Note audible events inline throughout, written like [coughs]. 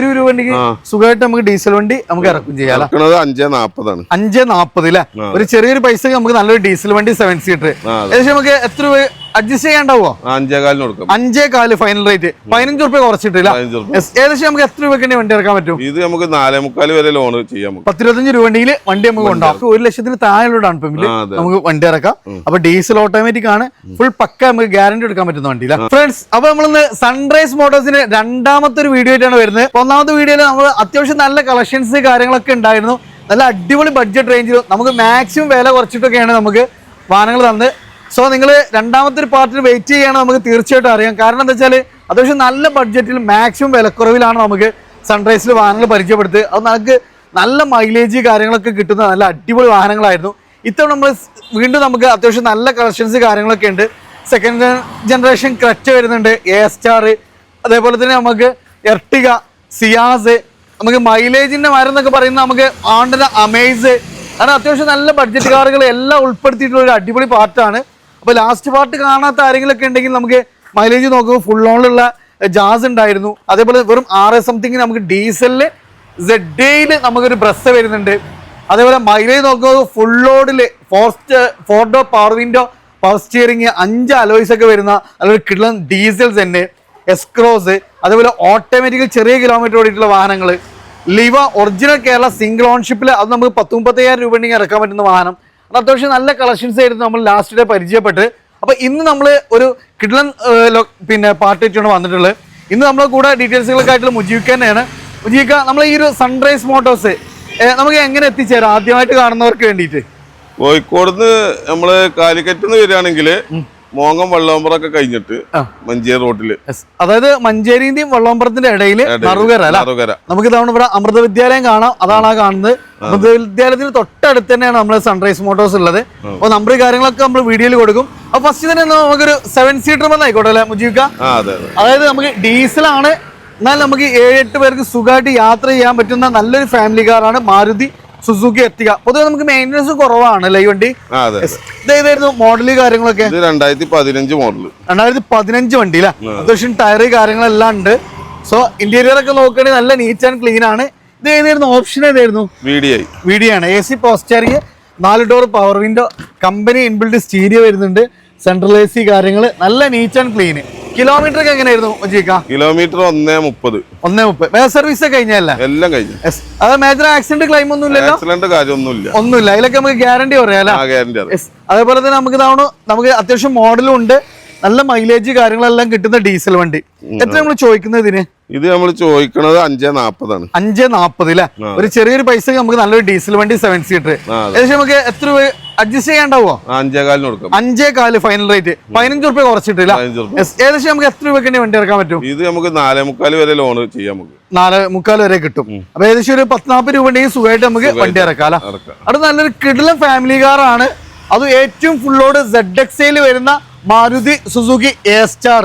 ഇരുപത് രൂപ വണ്ടിക്ക് സുഖമായിട്ട് നമുക്ക് ഡീസൽ വണ്ടി നമുക്ക് ഇറക്കും ചെയ്യാം അഞ്ചേ നാപ്പതാണ്. അഞ്ച് നാപ്പത് അല്ലേ? ഒരു ചെറിയൊരു പൈസ നമുക്ക് നല്ലൊരു ഡീസൽ വണ്ടി സെവൻ സീറ്റർ. ഏകദേശം നമുക്ക് എത്ര രൂപ അഡ്ജസ്റ്റ് ചെയ്യാണ്ടാവോ അഞ്ചേകാലിന് അഞ്ചേ കാലിന് കൊടുക്കാം. അഞ്ചേ കാൽ ഫൈനൽ റേറ്റ് പതിനഞ്ച് റുപ്യ കുറച്ചിട്ടില്ല. ഏകദേശം നമുക്ക് എത്ര രൂപയ്ക്ക് വണ്ടി ഇറക്കാൻ പറ്റും? ഇത് നമുക്ക് നാലേ മുക്കാൽ വരെ ലോൺ ചെയ്യാം പത്തിരുപത്തഞ്ച് രൂപ ഉണ്ടെങ്കിൽ വണ്ടി നമുക്ക് ഉണ്ടാവും ഒരു ലക്ഷത്തിന് താഴെയുള്ള ഡൗൺ പേയ്മെന്റ് നമുക്ക് വണ്ടി ഇറക്കാം. അപ്പൊ ഡീസൽ ഓട്ടോമാറ്റിക് ആണ്. ഫുൾ പക്ക നമുക്ക് ഗ്യാരണ്ടി എടുക്കാൻ പറ്റുന്ന വണ്ടിയില്ല. ഫ്രണ്ട്സ് അപ്പൊ നമ്മളിന്ന് സൺറൈസ് മോട്ടോഴ്സിന് രണ്ടാമത്തെ ഒരു വീഡിയോ ആയിട്ടാണ് വരുന്നത്. ഒന്നാമത്തെ വീഡിയോയിൽ നമ്മൾ അത്യാവശ്യം നല്ല കളക്ഷൻസ് കാര്യങ്ങളൊക്കെ ഉണ്ടായിരുന്നു. നല്ല അടിപൊളി ബഡ്ജറ്റ് റേഞ്ചിലും നമുക്ക് മാക്സിമം വില കുറച്ചിട്ടൊക്കെയാണ് നമുക്ക് വാഹനങ്ങൾ തന്നത്. സോ നിങ്ങൾ രണ്ടാമത്തെ ഒരു പാർട്ടിൽ വെയിറ്റ് ചെയ്യണം നമുക്ക് തീർച്ചയായിട്ടും അറിയാം. കാരണം എന്താ വെച്ചാൽ അത്യാവശ്യം നല്ല ബഡ്ജറ്റിൽ മാക്സിമം വിലക്കുറവിലാണ് നമുക്ക് സൺറൈസിൽ വാഹനങ്ങൾ പരിചയപ്പെടുത്തുക അത് നമുക്ക് നല്ല മൈലേജ് കാര്യങ്ങളൊക്കെ കിട്ടുന്ന നല്ല അടിപൊളി വാഹനങ്ങളായിരുന്നു. ഇത്തവണ നമ്മൾ വീണ്ടും നമുക്ക് അത്യാവശ്യം നല്ല കളക്ഷൻസ് കാര്യങ്ങളൊക്കെ ഉണ്ട്. സെക്കൻഡ് ജനറേഷൻ ക്രച്ച് വരുന്നുണ്ട് എ സ്റ്റാർ അതേപോലെ തന്നെ നമുക്ക് എർട്ടിക സിയാസ് നമുക്ക് മൈലേജിന്റെ മരം എന്നൊക്കെ പറയുന്നത് നമുക്ക് ആണ്ടന അമേസ് അങ്ങനെ അത്യാവശ്യം നല്ല ബഡ്ജറ്റ് കാറുകൾ എല്ലാം ഉൾപ്പെടുത്തിയിട്ടുള്ള ഒരു അടിപൊളി പാർട്ടാണ് അപ്പോൾ ലാസ്റ്റ് പാർട്ട് കാണാത്ത ആരെങ്കിലൊക്കെ ഉണ്ടെങ്കിൽ നമുക്ക് മൈലേജ് നോക്കുമ്പോൾ ഫുൾ ഓണിലുള്ള ജാസ് ഉണ്ടായിരുന്നു. അതേപോലെ വെറും ആർ ആറ് സംതിങ് നമുക്ക് ഡീസലിൽ സെഡയിൽ നമുക്കൊരു ബ്രസ് വരുന്നുണ്ട്. അതേപോലെ മൈലേജ് നോക്കുമ്പോൾ ഫുൾ ലോഡിൽ ഫോർസ്റ്റ് ഫോർഡോ പവർ വിൻഡോ പവർ സ്റ്റിയറിംഗ് അഞ്ച് അലോയ്സ് ഒക്കെ വരുന്ന അതൊരു കിടലൻ ഡീസൽ തന്നെ എസ്ക്രോസ് അതേപോലെ ഓട്ടോമാറ്റിക്കൽ ചെറിയ കിലോമീറ്റർ ഓടിയിട്ടുള്ള വാഹനങ്ങൾ ലിവ ഒറിജിനൽ കേരള സിംഗിൾ ഓൺഷിപ്പിൽ അത് നമുക്ക് പത്ത് മുപ്പത്തയ്യായിരം രൂപ ഉണ്ടെങ്കിൽ ഇറക്കാൻ പറ്റുന്ന വാഹനം. അത് അത്യാവശ്യം നല്ല കളക്ഷൻസ് ആയിരുന്നു നമ്മൾ ലാസ്റ്റ് ഡേ പരിചയപ്പെട്ട്. അപ്പോൾ ഇന്ന് നമ്മൾ ഒരു കിഡ്ലൻ പിന്നെ പാർട്ടിയാണ് വന്നിട്ടുള്ളത്. ഇന്ന് നമ്മൾ കൂടെ ഡീറ്റെയിൽസുകളൊക്കെ ആയിട്ടുള്ള മുജീവിക്ക തന്നെയാണ്. മുജീവിക്ക നമ്മൾ ഈ ഒരു സൺറൈസ് മോട്ടോഴ്സ് നമുക്ക് എങ്ങനെ എത്തിച്ചേരാം? ആദ്യമായിട്ട് കാണുന്നവർക്ക് വേണ്ടിയിട്ട്. കോഴിക്കോട് നമ്മൾ കാലിക്കറ്റ് നിന്ന് വരികയാണെങ്കിൽ മോങ്ങം വെള്ളാമ്പറൊക്കെ കഴിഞ്ഞിട്ട് മഞ്ചേരി റോഡിൽ. അതായത് മഞ്ചേരിന്റെയും വെള്ളോമ്പറത്തിന്റെ ഇടയിൽ നറുകര അല്ല? നറുകര. നമുക്ക് തവണ ഇവിടെ അമൃത വിദ്യാലയം കാണാം. അതാണ് ആ കാണുന്നത്. അമൃത വിദ്യാലയത്തിന് തൊട്ടടുത്ത് തന്നെയാണ് നമ്മൾ സൺറൈസ് മോട്ടോഴ്സ് ഉള്ളത്. അപ്പോൾ നമ്പർ കാര്യങ്ങളൊക്കെ നമ്മൾ വീഡിയോയിൽ കൊടുക്കും. അപ്പൊ ഫസ്റ്റ് തന്നെ നമുക്കൊരു സെവൻ സീറ്റർ വന്ന് ആയിക്കോട്ടെ അല്ലെ മുജീവിക്ക അതെ അതെ. അതായത് നമുക്ക് ഡീസലാണ്. എന്നാൽ നമുക്ക് ഏഴ് എട്ട് പേർക്ക് സുഖമായിട്ട് യാത്ര ചെയ്യാൻ പറ്റുന്ന നല്ലൊരു ഫാമിലി കാറാണ് മാരുതി സുസുക്കി എത്തിക പൊതുവെ നമുക്ക് മെയിന്റനൻസ് കുറവാണ് അല്ലേ ഈ വണ്ടി? ഇതായിരുന്നു. ഇതേതായിരുന്നു മോഡൽ കാര്യങ്ങളൊക്കെ? രണ്ടായിരത്തി പതിനഞ്ച് മോഡൽ രണ്ടായിരത്തി പതിനഞ്ച് വണ്ടി അല്ലേ? അത്യാവശ്യം ടയറ് കാര്യങ്ങളെല്ലാം ഉണ്ട്. സോ ഇന്റീരിയർ ഒക്കെ നോക്കുകയാണെങ്കിൽ നല്ല നീറ്റ് ആൻഡ് ക്ലീൻ ആണ്. ഇത് ഏതായിരുന്നു? ഓപ്ഷൻ ഏതായിരുന്നു? വീഡിയോ ആണ്. എ സി പോസ്റ്ററിങ് നാല് door power window company inbuilt stereo വരുന്നുണ്ട്. സെൻട്രൽ എ സി കാര്യങ്ങൾ നല്ല നീറ്റ് ആൻഡ് ക്ലീൻ കിലോമീറ്റർ എങ്ങനെയായിരുന്നു കിലോമീറ്റർ ഒന്നേ മുപ്പത്. ഒന്നേ മുപ്പത്. വേറെ സർവീസ് കഴിഞ്ഞല്ലേ? എല്ലാം കഴിഞ്ഞു. അത് മേജർ ആക്സിഡന്റ് ക്ലൈം ഒന്നും ഇല്ലല്ലോ? ആക്സിഡന്റ് കാര്യമൊന്നുമില്ല. ഒന്നുമില്ല. അതിലൊക്കെ നമുക്ക് ഗ്യാരണ്ടി പറയാം ആ ഗ്യാരണ്ടി അതേപോലെ തന്നെ നമുക്ക് ഇതാണ് നമുക്ക് അത്യാവശ്യം മോഡലും ഉണ്ട്. നല്ല മൈലേജ് കാര്യങ്ങളെല്ലാം കിട്ടുന്ന ഡീസൽ വണ്ടി. എത്ര നമ്മൾ ചോദിക്കുന്നത് ഇതിന് ഇത് നമ്മൾ ചോദിക്കണത് അഞ്ചേ നാപ്പതാണ്. അഞ്ച് നാപ്പത് അല്ലേ ഒരു ചെറിയൊരു പൈസ നമുക്ക് നല്ലൊരു ഡീസൽ വണ്ടി സെവൻ സീറ്റർ ഏകദേശം നമുക്ക് എത്ര രൂപ അഡ്ജസ്റ്റ് ചെയ്യാണ്ടാവോ ആ അഞ്ചേ കാലിന് കൊടുക്കാം. അഞ്ചേ കാൽ ഫൈനൽ റേറ്റ് പതിനഞ്ച് റുപ്യ കുറച്ചിട്ടില്ല. ഏകദേശം നമുക്ക് എത്ര രൂപയ്ക്ക് വണ്ടി ഇറക്കാൻ പറ്റും? ഇത് നമുക്ക് നാലേ മുക്കാൽ വരെ ലോൺ ചെയ്യാം നമുക്ക്. നാല് മുക്കാൽ വരെ കിട്ടും. അപ്പൊ ഏകദേശം ഒരു പത്ത് നാൽപ്പത് രൂപ ഉണ്ടെങ്കിൽ സുഖമായിട്ട് നമുക്ക് വണ്ടി ഇറക്കാം അല്ലേ? അത് നല്ലൊരു കിടല ഫാമിലി കാറാണ് അത് ഏറ്റവും ഫുള്ളോട് സെഡ് എക്സയിൽ വരുന്ന മാരുതി സുസുക്കി എ സ്റ്റാർ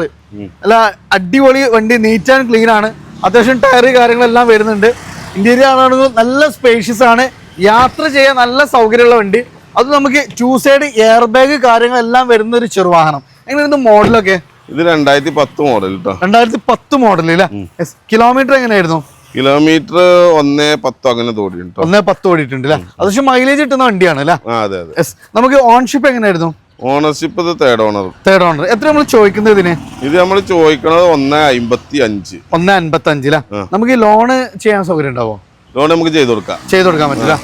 അല്ല അടിപൊളി വണ്ടി നീറ്റ് ആൻഡ് ക്ലീൻ ആണ്. അത്യാവശ്യം ടയർ കാര്യങ്ങളെല്ലാം വരുന്നുണ്ട്. ഇന്റീരിയർ ആണെങ്കിൽ നല്ല സ്പേഷ്യസ് ആണ്. യാത്ര ചെയ്യാൻ നല്ല സൗകര്യമുള്ള വണ്ടി. അത് നമുക്ക് ടൂ സൈഡ് എയർ ബാഗ് കാര്യങ്ങളെല്ലാം വരുന്ന ഒരു ചെറുവാഹനം എങ്ങനെയാണ് മോഡലൊക്കെ ഇത് രണ്ടായിരത്തി പത്ത് മോഡൽ കേട്ടോ രണ്ടായിരത്തി പത്ത് മോഡൽ അല്ലേ കിലോമീറ്റർ എങ്ങനെയായിരുന്നു? കിലോമീറ്റർ ഒന്നേ പത്തോ അങ്ങനെ ഒന്നേ പത്ത് ഓടിയിട്ടുണ്ട് അല്ലേ അത്യാവശ്യം മൈലേജ് കിട്ടുന്ന വണ്ടിയാണ് അല്ലേ അതെ അതെ. നമുക്ക് ഓൺഷിപ്പ് എങ്ങനെയായിരുന്നു? ഓണർഷിപ്പ് ഇത് തേർഡ് ഓണർ തേർഡ് ഓണർ എത്ര നമ്മൾ ചോദിക്കുന്നത് ഇതിന്? ഇത് നമ്മൾ ചോദിക്കണത് ഒന്ന് അമ്പത്തി അഞ്ച് ഒന്ന് അമ്പത്തി അഞ്ചില നമുക്ക് ഈ ലോണ് ചെയ്യാൻ സൗകര്യം ഉണ്ടാവോ? ലോൺ നമുക്ക് ചെയ്ത് കൊടുക്കാം. ചെയ്ത് കൊടുക്കാൻ പറ്റില്ല.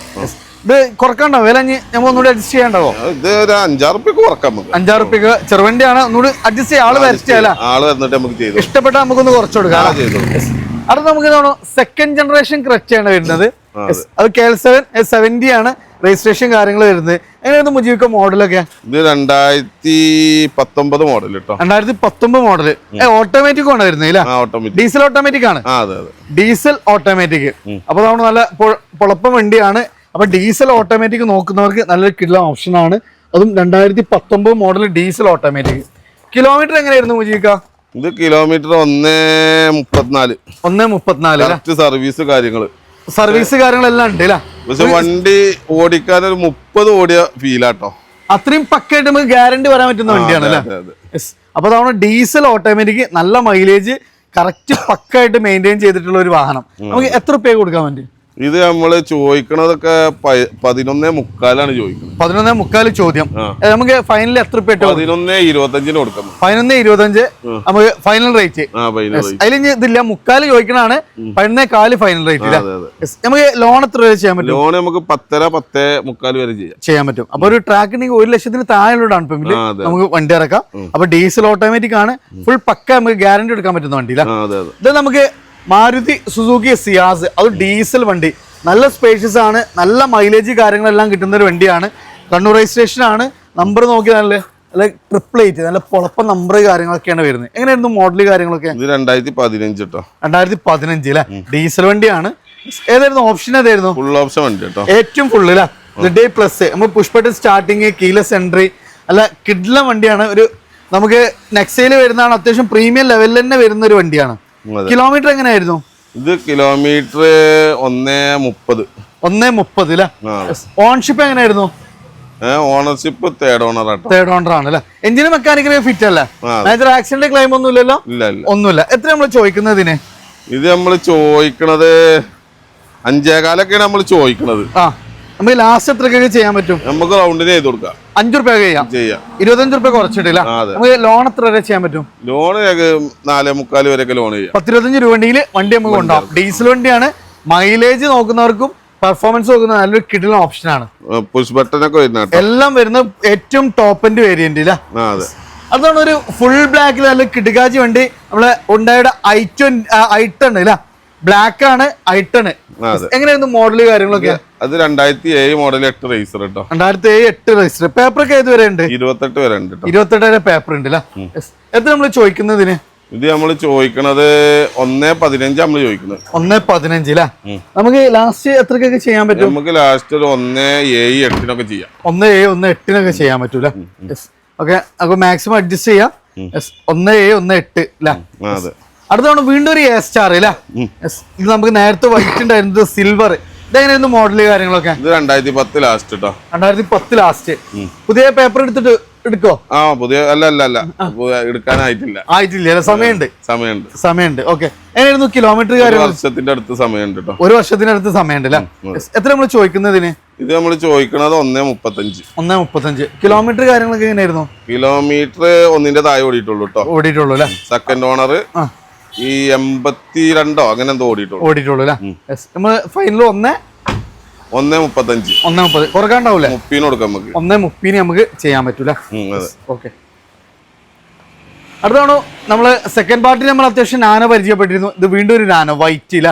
ഇത് കുറക്കണ്ടോ? വില നമ്മൾ ഒന്നുകൂടി അഡ്ജസ്റ്റ് ചെയ്യാണ്ടാവോ? ഇത് ഒരു അഞ്ചാറ് റുപ്യക്ക് കുറക്കാം നമുക്ക്. അഞ്ചാറ് റുപ്യക്ക് ചെറുവണ്ടിയാണ്. ഒന്നുകൂടി അഡ്ജസ്റ്റ് ചെയ്യാൻ ആൾ വരച്ച് ചെയ്യാ ആൾ വന്നിട്ട് നമുക്ക് ചെയ്തു. ഇഷ്ടപ്പെട്ട നമുക്കൊന്ന് കുറച്ച് കൊടുക്കാം അടുത്ത നമുക്ക് സെക്കൻഡ് ജനറേഷൻ ക്രച്ച് ആണ് വരുന്നത്. അത്. കെ എൽ സെവൻ സെവന്റി ആണ്. രജിസ്ട്രേഷൻ കാര്യങ്ങൾ വരുന്നത്. എങ്ങനെയായിരുന്നു മുജീബിക്ക മോഡലൊക്കെ? ഇത് രണ്ടായിരത്തി പത്തൊമ്പത് മോഡൽ കേട്ടോ രണ്ടായിരത്തി പത്തൊമ്പത് മോഡൽ ഓട്ടോമാറ്റിക് ആണ് വരുന്നത് ഡീസൽ ഓട്ടോമാറ്റിക് ആണ്. ഡീസൽ ഓട്ടോമാറ്റിക് അപ്പൊ നമ്മൾ നല്ല പൊളപ്പം വണ്ടിയാണ്. അപ്പൊ ഡീസൽ ഓട്ടോമാറ്റിക് നോക്കുന്നവർക്ക് നല്ലൊരു കിട്ടുന്ന ഓപ്ഷൻ ആണ്. അതും രണ്ടായിരത്തി പത്തൊമ്പത് മോഡൽ ഡീസൽ ഓട്ടോമാറ്റിക് കിലോമീറ്റർ എങ്ങനെയായിരുന്നു മുജീവിക്ക ഇത് കിലോമീറ്റർ ഒന്നേ മുപ്പത്തിനാല്. ഒന്നേ മുപ്പത്തിനാല് സർവീസ് കാര്യങ്ങൾ. സർവീസ് കാര്യങ്ങളെല്ലാം ഉണ്ട് അല്ലേ? പക്ഷെ വണ്ടി ഓടിക്കാൻ ഒരു മുപ്പത് ഓടിയ ഫീലാട്ടോ അത്രയും പക്കായിട്ട് നമുക്ക് ഗ്യാരണ്ടി വരാൻ പറ്റുന്ന വണ്ടിയാണ് അല്ലേ? അപ്പൊ തവണ ഡീസൽ ഓട്ടോമാറ്റിക് നല്ല മൈലേജ് കറക്റ്റ് പക്കായിട്ട് മെയിന്റെയിൻ ചെയ്തിട്ടുള്ള ഒരു വാഹനം. നമുക്ക് എത്ര റുപ്യ കൊടുക്കാൻ പറ്റും ഇത് നമ്മൾ ചോദിക്കണതൊക്കെ പതിനൊന്നേ മുക്കാലാണ് ചോദിക്കുന്നത് പതിനൊന്നേ മുക്കാൽ ചോദ്യം. നമുക്ക് ഫൈനൽ എത്ര പതിനൊന്നേ ഇരുപത്തഞ്ചിന് കൊടുക്കണം. പതിനൊന്നേ ഇരുപത്തഞ്ച് നമുക്ക് ഫൈനൽ റേറ്റ് അതിൽ ഇതില്ല മുക്കാൽ ചോദിക്കണാണ് പതിനൊന്നേ കാൽ ഫൈനൽ റേറ്റ്. നമുക്ക് ലോൺ എത്ര രൂപ ചെയ്യാൻ പറ്റും? ലോൺ നമുക്ക് പത്തര പത്തേ മുക്കാൽ വരെ ചെയ്യാം. ചെയ്യാൻ പറ്റും. അപ്പൊ ഒരു ട്രാക്ക് ഉണ്ടെങ്കിൽ ഒരു ലക്ഷത്തിന് താഴെയുള്ള ഡൗൺ പേയ്മെന്റ് നമുക്ക് വണ്ടി ഇറക്കാം. അപ്പൊ ഡീസൽ ഓട്ടോമാറ്റിക് ആണ്. ഫുൾ പക്ക നമുക്ക് ഗ്യാരണ്ടി എടുക്കാൻ പറ്റുന്ന വണ്ടിയില്ല ഇത് നമുക്ക് മാരുതി സുസുക്കി സിയാസ് അത് ഡീസൽ വണ്ടി. നല്ല സ്പേഷ്യസ് ആണ് നല്ല മൈലേജ് കാര്യങ്ങളെല്ലാം കിട്ടുന്ന ഒരു വണ്ടിയാണ്. കണ്ണൂർ രജിസ്ട്രേഷൻ ആണ്. നമ്പർ നോക്കി നല്ല നല്ല ട്രിപ്പിൾ എയ്റ്റ് നല്ല പൊളപ്പ നമ്പർ കാര്യങ്ങളൊക്കെയാണ് വരുന്നത്. എങ്ങനെയായിരുന്നു മോഡൽ കാര്യങ്ങളൊക്കെ? ഇത് രണ്ടായിരത്തി പതിനഞ്ച് കേട്ടോ രണ്ടായിരത്തി പതിനഞ്ച് അല്ലേ ഡീസൽ വണ്ടിയാണ്. ഏതായിരുന്നു ഓപ്ഷൻ ഏതായിരുന്നു? ഫുൾ ഓപ്ഷൻ വണ്ടി കേട്ടോ ഏറ്റവും ഫുള്ള് അല്ലേ ഡേ പ്ലസ് നമ്മൾ പുഷ്പട്ട് സ്റ്റാർട്ടിങ് കീലസ് എൻട്രി അല്ല കിഡ്ല വണ്ടിയാണ്. ഒരു നമുക്ക് നെക്സയിൽ വരുന്നതാണ്. അത്യാവശ്യം പ്രീമിയം ലെവലിൽ തന്നെ വരുന്ന ഒരു വണ്ടിയാണ്. കിലോമീറ്റർ എങ്ങനെയായിരുന്നു? ഇത് കിലോമീറ്റർ ഒന്നേ മുപ്പത്. ഒന്നേ മുപ്പത് അല്ലേ ഓൺഷിപ്പ് എങ്ങനെയായിരുന്നു? ഓണർഷിപ്പ് തേർഡ് ഓണർ ആട്ടോ. തേർഡ് ഓണർ ആണ് അല്ലേ എഞ്ചിന് മെക്കാനിക്കൽ ഫിറ്റ് അല്ലേ? ആ. ആക്സിഡന്റ് ക്ലെയിം ഒന്നും ഇല്ലല്ലോ? ഇല്ല ഇല്ല. ഒന്നുമില്ല. എത്ര നമ്മൾ ചോദിക്കുന്നതിന് ഇത് നമ്മൾ ചോദിക്കണത് അഞ്ചേകാലൊക്കെയാണ് നമ്മൾ ചോദിക്കണത്. ആ. നമുക്ക് ലാസ്റ്റ് എത്രക്കൊക്കെ ചെയ്യാൻ പറ്റും? നമുക്ക് റൗണ്ടിന് ചെയ്ത് കൊടുക്കാം. അഞ്ചു റുപ്യ ചെയ്യാം. ചെയ്യാം. ഇരുപത്തഞ്ച് റുപ്യ കുറച്ചിട്ടില്ല? നമുക്ക് ലോൺ എത്ര വരെ ചെയ്യാൻ പറ്റും? ലോൺ നാലേ മുക്കാൽ വരെയൊക്കെ ലോൺ ചെയ്യാം. പത്തിരുപത്തഞ്ച് രൂപ വണ്ടിയിൽ വണ്ടി നമുക്ക് ഉണ്ടാവും ഡീസൽ വണ്ടിയാണ്. മൈലേജ് നോക്കുന്നവർക്കും പെർഫോമൻസ് നോക്കുന്ന നല്ലൊരു കിടിലൻ ഓപ്ഷനാണ് പുഷ് ബട്ടനൊക്കെ വരുന്ന കേട്ടോ. എല്ലാം വരുന്ന ഏറ്റവും ടോപ്പിന്റെ വേരിയന്റ് ഇല്ല? അതാണ് ഒരു ഫുൾ ബ്ലാക്കിൽ നല്ല കിടുകാജി വണ്ടി നമ്മളെ ഉണ്ടായുടെ ഐ ഐട്ടൺ ഇല്ല ബ്ലാക്ക് ആണ് അതെ. എങ്ങനെയായിരുന്നു മോഡൽ കാര്യങ്ങളൊക്കെ? അത് രണ്ടായിരത്തി ഏഴ് മോഡൽ എട്ട് റേസർ കേട്ടോ രണ്ടായിരത്തി ഏഴ് എട്ട് റേസർ പേപ്പർ ഒക്കെ ഏത് വരെ ഉണ്ട്? ഇരുപത്തെട്ട് വരെ ഉണ്ട് ഇരുപത്തെട്ട് വരെ പേപ്പർ ഉണ്ട് എത്ര നമ്മൾ ചോദിക്കുന്നതിന്? ഇത് നമ്മൾ ചോദിക്കണത് ഒന്നേ പതിനഞ്ച് നമ്മൾ ചോദിക്കുന്നത്. ഒന്നേ പതിനഞ്ച് അല്ലേ നമുക്ക് ലാസ്റ്റ് എത്രക്കൊക്കെ ചെയ്യാൻ പറ്റും? നമുക്ക് ലാസ്റ്റ് ഒരു ഒന്നേ ഏഴ് എട്ടിനൊക്കെ ചെയ്യാം. ഒന്ന് ഏഴ് ഒന്ന് എട്ടിനൊക്കെ ചെയ്യാൻ പറ്റൂല ഓക്കെ അപ്പൊ മാക്സിമം അഡ്ജസ്റ്റ് ചെയ്യാം. ഒന്ന് ഏഴ് ഒന്ന് എട്ട് അല്ലേ അതെ. അടുത്തവണ വീണ്ടും ഒരു എ സ്റ്റാർ അല്ലേ? ഇത് നമുക്ക് നേരത്തെ വൈറ്റ് ഉണ്ടായിരുന്നത് സിൽവർ ഇതെങ്ങനെയായിരുന്നു മോഡൽ കാര്യങ്ങളൊക്കെ? ഇത് രണ്ടായിരത്തി പത്ത് ലാസ്റ്റ് കേട്ടോ രണ്ടായിരത്തി പത്ത് ലാസ്റ്റ് പുതിയ പേപ്പർ എടുത്തിട്ട് എടുക്കോ ആ പുതിയ അല്ല അല്ല അല്ല. എടുക്കാനായിട്ടില്ല. ആയിട്ടില്ല അല്ലേ? സമയമുണ്ട്. സമയമുണ്ട്. സമയമുണ്ട്. ഓക്കെ എങ്ങനെയായിരുന്നു കിലോമീറ്റർ കാര്യം വർഷത്തിന്റെ അടുത്ത് സമയമുണ്ട് കേട്ടോ ഒരു വർഷത്തിന്റെ അടുത്ത് സമയമുണ്ട് അല്ലേ? എത്ര നമ്മൾ ചോദിക്കുന്നതിന് ഇത് നമ്മൾ ചോദിക്കണത് ഒന്നേ മുപ്പത്തഞ്ച്. ഒന്നേ മുപ്പത്തഞ്ച്. കിലോമീറ്റർ കാര്യങ്ങളൊക്കെ എങ്ങനെയായിരുന്നു? കിലോമീറ്റർ ഒന്നിന്റെ താഴെ ഓടിയിട്ടുള്ളൂ കേട്ടോ ഓടിയിട്ടുള്ളൂ അല്ലേ? സെക്കൻഡ് ഓണർ ഈ എൺപത്തി രണ്ടോ അങ്ങനെ എന്തോ ഓടിയിട്ടുള്ളൂ. ഓടിയിട്ടുള്ളൂ അല്ലേ? യെസ് നമ്മൾ ഫൈനൽ ഒന്ന് ഒന്നേ മുപ്പത്തഞ്ച്. ഒന്നേ മുപ്പത്. കുറക്കാണ്ടാവൂലേ? മുപ്പീന് കൊടുക്കാം നമുക്ക്. ഒന്നേ മുപ്പീന് നമുക്ക് ചെയ്യാൻ പറ്റൂല? ഓക്കെ അടുത്താണ് നമ്മൾ സെക്കൻഡ് പാർട്ടി നമ്മൾ അത്യാവശ്യം നാനോ പരിചയപ്പെട്ടിരുന്നു. ഇത് വീണ്ടും ഒരു നാനോ വൈറ്റ് ഇല്ല.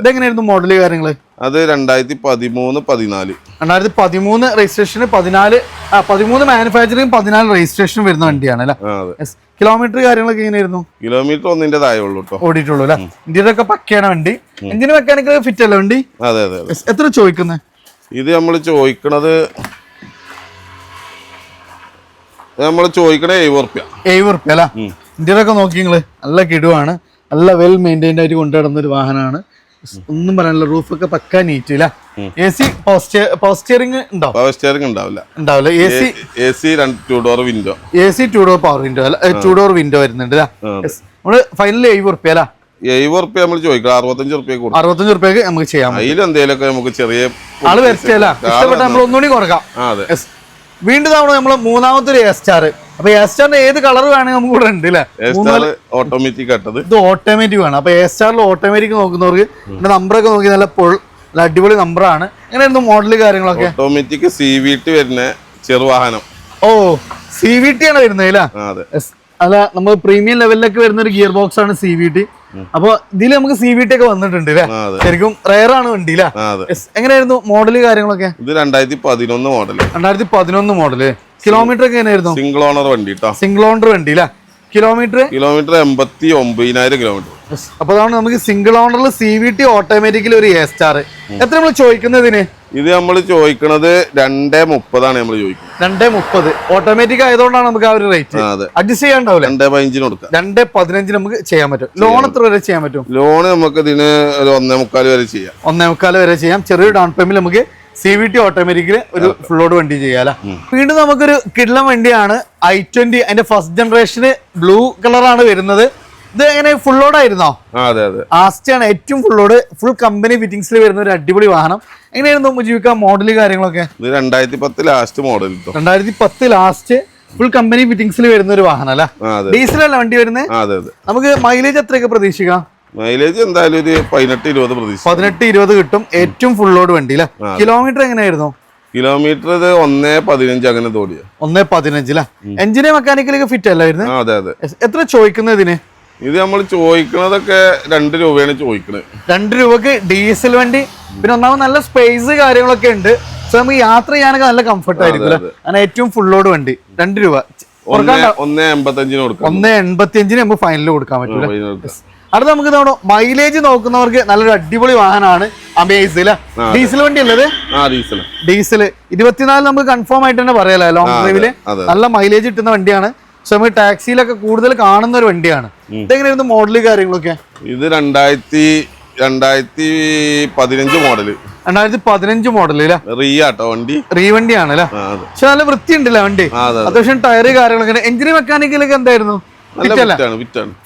ഇതെങ്ങനെയായിരുന്നു മോഡൽ കാര്യങ്ങൾ? അത് രണ്ടായിരത്തി പതിമൂന്ന് പതിനാല്. രണ്ടായിരത്തി പതിമൂന്ന് രജിസ്ട്രേഷന് പതിനാല് പതിമൂന്ന് മാനുഫാക്ചറിങ് പതിനാല് രജിസ്ട്രേഷൻ വരുന്ന വണ്ടിയാണ് അല്ലേ? കിലോമീറ്റർ കാര്യങ്ങളൊക്കെ എങ്ങനെയായിരുന്നു? കിലോമീറ്റർ ഒന്നിന്റെ താഴെ ഉള്ളൂ ഓടിയിട്ടുള്ളൂ അല്ലേ? ഇന്ത്യയുടെ ഒക്കെ പക്കയാണ് വണ്ടി. എഞ്ചിന് മെക്കാനിക്കൽ ഫിറ്റ് അല്ല വണ്ടി? അതെ അതെ എത്ര ചോദിക്കുന്നത് ഇത് നമ്മൾ ചോദിക്കണത് നമ്മൾ ചോദിക്കണത് എഴുപത് റുപ്യ. എഴുപത് റുപ്യ അല്ല? ഇന്ത്യയിലൊക്കെ നോക്കി നിങ്ങൾ നല്ല കിടുവാണ്. നല്ല വെൽ മെയിന്റൈൻഡ് ആയിട്ട് കൊണ്ടുനടന്ന ഒരു വാഹനമാണ്. ഒന്നും പറയാനില്ല ഒക്കെ പക്കാ നീറ്റ് ഇല്ല എ സി പോസ്റ്റിയറിംഗ് ഉണ്ടോ? പവർ സ്റ്റിയറിംഗ് ഉണ്ടാവില്ല. ഉണ്ടാവില്ല. എ സി എ സി രണ്ട് two door window A C two door power window അല്ല ടു ഡോർ വിൻഡോ വരുന്നുണ്ട് അല്ലേ Yes. നമ്മൾ ഫൈനലി എഴുപത് റുപ്യ അല്ല എഴുപത് റുപ്യ നമ്മൾ ചോദിക്കാം അറുപത്തഞ്ച് റുപ്യ കൊടുക്കും. അറുപത്തഞ്ച് റുപ്യക്ക് നമുക്ക് ചെയ്യാം അതിൽ എന്തെങ്കിലുമൊക്കെ നമുക്ക് ചെറിയ ആൾ വരച്ചല്ല ഇഷ്ടപ്പെട്ട നമ്മൾ ഒന്നുകൂടി കുറക്കാം. ആ അതെ. Yes. വീണ്ടും തവണ നമ്മൾ മൂന്നാമത്തെ ഒരു എ സ്റ്റാർ അപ്പൊ എ ഏത് കളർ വേണമെങ്കിൽ നമുക്ക് ഇവിടെ ഉണ്ട് അല്ലേ ഓട്ടോമാറ്റിക് ആട്ടത് ഇത് ഓട്ടോമാറ്റിക് ആണ് അപ്പൊ എസ്റ്റാറിൽ ഓട്ടോമാറ്റിക് നോക്കുന്നവർക്ക് നമ്പർ നമ്പറൊക്കെ നോക്കി നല്ല നല്ല അടിപൊളി നമ്പറാണ് എങ്ങനെയായിരുന്നു മോഡൽ കാര്യങ്ങളൊക്കെ? ഓട്ടോമാറ്റിക് സി വി ടി വരുന്ന ചെറുവാഹനം. ഓ സി വി ടി ആണ് വരുന്നത് അതെ. അല്ല നമ്മൾ പ്രീമിയം ലെവലിലൊക്കെ വരുന്ന ഒരു ഗിയർ ബോക്സ് ആണ് സി വി ടി അപ്പൊ ഇതിൽ നമുക്ക് സി വി ടി ഒക്കെ വന്നിട്ടുണ്ട് ശരിക്കും റയർ ആണ് വണ്ടി. എങ്ങനെയായിരുന്നു മോഡൽ കാര്യങ്ങളൊക്കെ? ഇത് രണ്ടായിരത്തി പതിനൊന്ന് മോഡൽ രണ്ടായിരത്തി പതിനൊന്ന് മോഡൽ കിലോമീറ്റർ ഒക്കെ എങ്ങനെയായിരുന്നു? സിംഗിൾ ഓണർ വണ്ടി സിംഗിൾ ഓണർ വണ്ടി കിലോമീറ്റർ കിലോമീറ്റർ എൺപത്തി ഒമ്പതിനായിരം കിലോമീറ്റർ അപ്പൊ അതാണ് നമുക്ക് സിംഗിൾ ഓണറിൽ സി വി ടി ഓട്ടോമാറ്റിക്കലി ഒരു എ സ്റ്റാർ എത്ര നമ്മൾ ചോദിക്കുന്നതിന്? ഇത് നമ്മൾ ചോദിക്കണത് രണ്ടേ മുപ്പതാണ് നമ്മൾ ചോദിക്കുന്നത്. രണ്ടേ മുപ്പത്. ഓട്ടോമാറ്റിക് ആയതുകൊണ്ടാണ് നമുക്ക് ആ ഒരു റേറ്റ് അഡ്ജസ്റ്റ് ചെയ്യാണ്ടാവില്ല രണ്ടേ പതിനഞ്ചിന് കൊടുക്കാം. രണ്ടേ പതിനഞ്ചിന് നമുക്ക് ചെയ്യാൻ പറ്റും. ലോൺ എത്ര വരെ ചെയ്യാൻ പറ്റും? ലോൺ നമുക്ക് ഇതിന് ഒരു ഒന്നേ മുക്കാൽ വരെ ചെയ്യാം. ഒന്നേ മുക്കാൽ വരെ ചെയ്യാം. ചെറിയ ഡൗൺ പേയ്മെന്റ് നമുക്ക് സി വി ടി ഓട്ടോമാറ്റിക്കിൽ ഒരു ഫുള്ളോഡ് വണ്ടി ചെയ്യാല. വീണ്ടും നമുക്കൊരു കിഡ്ലം വണ്ടിയാണ് ഐ ട്വന്റി അതിന്റെ ഫസ്റ്റ് ജനറേഷന് ബ്ലൂ കളറാണ് വരുന്നത്. ഇത് എങ്ങനെ ഫുൾ ലോഡ് ആയിരുന്നോ? അതെ അതെ. ആസ്റ്റാണ് ഏറ്റവും ഫുൾ ലോഡ് ഫുൾ കമ്പനി ഫിറ്റിംഗ്സിൽ വരുന്ന ഒരു അടിപൊളി വാഹനം. എങ്ങനെയായിരുന്നു മുജീവിക്ക മോഡൽ കാര്യങ്ങളൊക്കെ? ഇത് രണ്ടായിരത്തി പത്ത് ലാസ്റ്റ് മോഡൽ രണ്ടായിരത്തി പത്ത് ലാസ്റ്റ് ഫുൾ കമ്പനി ഫിറ്റിംഗ്സിൽ വരുന്ന ഒരു വാഹനം അല്ല? ഡീസൽ അല്ല വണ്ടി വരുന്നത് നമുക്ക് മൈലേജ് എത്രയൊക്കെ പ്രതീക്ഷിക്കാം? മൈലേജ് എന്തായാലും ഒരു പതിനെട്ട് ഇരുപത് പ്രതീക്ഷ പതിനെട്ട് ഇരുപത് കിട്ടും ഏറ്റവും ഫുൾ ലോഡ് വണ്ടി അല്ലേ? കിലോമീറ്റർ എങ്ങനെയായിരുന്നു? കിലോമീറ്റർ ഇത് ഒന്നേ പതിനഞ്ച് അങ്ങനെ തോടിയ. ഒന്നേ പതിനഞ്ച് അല്ലേ? എഞ്ചിനെ മെക്കാനിക്കലൊക്കെ ഫിറ്റ് അല്ലായിരുന്നു? അതെ അതെ. എത്ര ചോദിക്കുന്നത് ഇതിന്? ഇത് നമ്മൾ ചോദിക്കണതൊക്കെ രണ്ട് രൂപയാണ് ചോദിക്കണത്. രണ്ട് രൂപക്ക് ഡീസൽ വണ്ടി പിന്നെ ഒന്നാമത് നല്ല സ്പേസ് കാര്യങ്ങളൊക്കെ ഉണ്ട്. സോ നമുക്ക് യാത്ര ചെയ്യാനൊക്കെ നല്ല കംഫർട്ട് ആയിരിക്കും അങ്ങനെ ഏറ്റവും ഫുള്ളോട് വണ്ടി. രണ്ട് രൂപ. ഒന്നേ എൺപത്തഞ്ചിന് കൊടുക്കാം. ഒന്ന് എൺപത്തി അഞ്ചിന് നമുക്ക് ഫൈനൽ കൊടുക്കാൻ പറ്റൂല? അടുത്ത നമുക്ക് മൈലേജ് നോക്കുന്നവർക്ക് നല്ലൊരു അടിപൊളി വാഹനമാണ് അമേസ് അല്ലേ? ഡീസൽ വണ്ടി അല്ലേ ഡീസൽ ഡീസൽ ഇരുപത്തിനാല് നമുക്ക് കൺഫേം ആയിട്ട് തന്നെ പറയാലോ ലോങ് ഡ്രൈവിൽ നല്ല മൈലേജ് കിട്ടുന്ന വണ്ടിയാണ്. പക്ഷെ നമുക്ക് ടാക്സിയിലൊക്കെ കൂടുതൽ കാണുന്ന ഒരു വണ്ടിയാണ് ഇതെങ്ങനെയായിരുന്നു മോഡൽ കാര്യങ്ങളൊക്കെ? ഇത് രണ്ടായിരത്തി രണ്ടായിരത്തി പതിനഞ്ച് മോഡൽ രണ്ടായിരത്തി പതിനഞ്ച് മോഡൽ റീ ആട്ടോ വണ്ടി? റീ വണ്ടിയാണ് അല്ലേ പക്ഷെ നല്ല വൃത്തിയുണ്ടല്ലേ വണ്ടി? ആ അതെ അതെ. അത്യാവശ്യം ടയറ് കാര്യങ്ങളൊക്കെ എഞ്ചിന് മെക്കാനിക്കലൊക്കെ എന്തായിരുന്നു?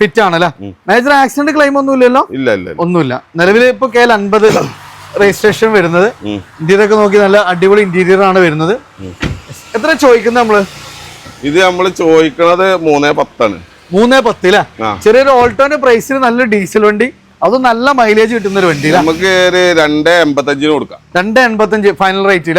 ഫിറ്റ് ആണല്ലേ മേജർ ആക്സിഡന്റ് ക്ലെയിം ഒന്നും ഇല്ലല്ലോ? ഇല്ല ഇല്ല ഇല്ല. ഒന്നുമില്ല. നിലവിൽ ഇപ്പൊ കെ എൽ അൻപത് രജിസ്ട്രേഷൻ വരുന്നത്. ഇന്ത്യയിലൊക്കെ നോക്കി നല്ല അടിപൊളി ഇന്റീരിയർ ആണ് വരുന്നത്. എത്ര ചോദിക്കുന്നത് നമ്മൾ? ഇത് നമ്മൾ ചോദിക്കണത് മൂന്നേ പത്താണ്. മൂന്നേ പത്തില? ചെറിയൊരു ഓൾട്ടോന്റെ പ്രൈസിൽ നല്ല ഡീസൽ വണ്ടി. അത് നല്ല മൈലേജ് കിട്ടുന്ന ഒരു വണ്ടി നമുക്ക് ഒരു രണ്ടേ എൺപത്തഞ്ചിന് കൊടുക്കാം. രണ്ട് എൺപത്തഞ്ച് ഫൈനൽ റേറ്റ്